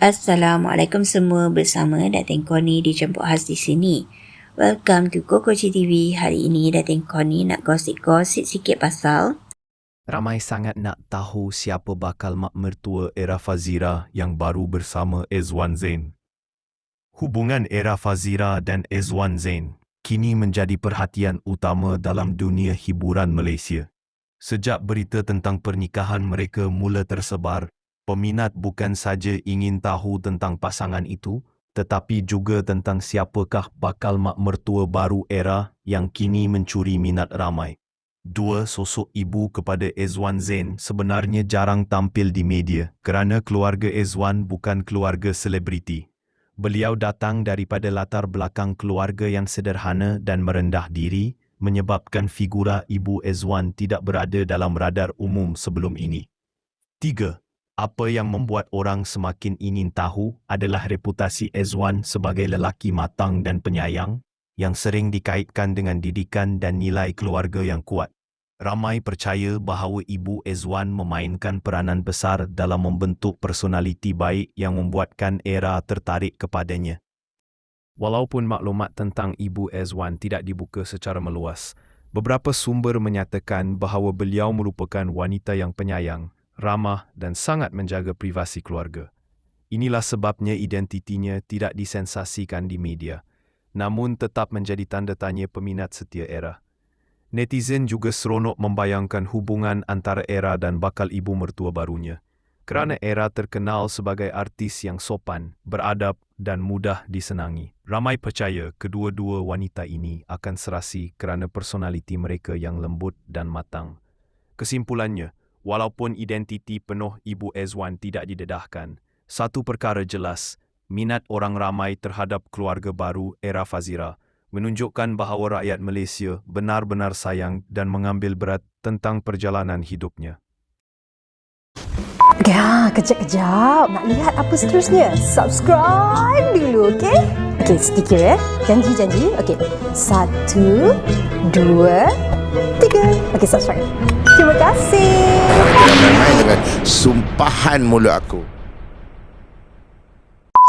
Assalamualaikum semua bersama Datin Koni di Jemput Khas di sini. Welcome to Kokoci TV. Hari ini Datin Koni nak gosip-gosip sikit pasal Ramai sangat nak tahu siapa bakal mak mertua Era Fazira yang baru bersama Ezwan Zain. Hubungan Era Fazira dan Ezwan Zain kini menjadi perhatian utama dalam dunia hiburan Malaysia. Sejak berita tentang pernikahan mereka mula tersebar, peminat bukan saja ingin tahu tentang pasangan itu, tetapi juga tentang siapakah bakal mak mertua baru era yang kini mencuri minat ramai. Dua sosok ibu kepada Ezwan Zain sebenarnya jarang tampil di media kerana keluarga Ezwan bukan keluarga selebriti. Beliau datang daripada latar belakang keluarga yang sederhana dan merendah diri menyebabkan figura ibu Ezwan tidak berada dalam radar umum sebelum ini. Tiga, apa yang membuat orang semakin ingin tahu adalah reputasi Ezwan sebagai lelaki matang dan penyayang yang sering dikaitkan dengan didikan dan nilai keluarga yang kuat. Ramai percaya bahawa ibu Ezwan memainkan peranan besar dalam membentuk personaliti baik yang membuatkan era tertarik kepadanya. Walaupun maklumat tentang ibu Ezwan tidak dibuka secara meluas, beberapa sumber menyatakan bahawa beliau merupakan wanita yang penyayang ramah dan sangat menjaga privasi keluarga. Inilah sebabnya identitinya tidak disensasikan di media, namun tetap menjadi tanda tanya peminat setia era. Netizen juga seronok membayangkan hubungan antara era dan bakal ibu mertua barunya, kerana era terkenal sebagai artis yang sopan, beradab dan mudah disenangi. Ramai percaya kedua-dua wanita ini akan serasi kerana personaliti mereka yang lembut dan matang. Kesimpulannya, Walaupun identiti penuh Ibu Ezwan tidak didedahkan, satu perkara jelas, minat orang ramai terhadap keluarga baru era Fazira menunjukkan bahawa rakyat Malaysia benar-benar sayang dan mengambil berat tentang perjalanan hidupnya. Ya, kejap-kejap. Nak lihat apa seterusnya? Subscribe dulu, okey? Okey, sedikit ya. Janji-janji. Okey. Satu, dua, tiga. Okey, subscribe. Terima kasih. Main dengan sumpahan mulut aku.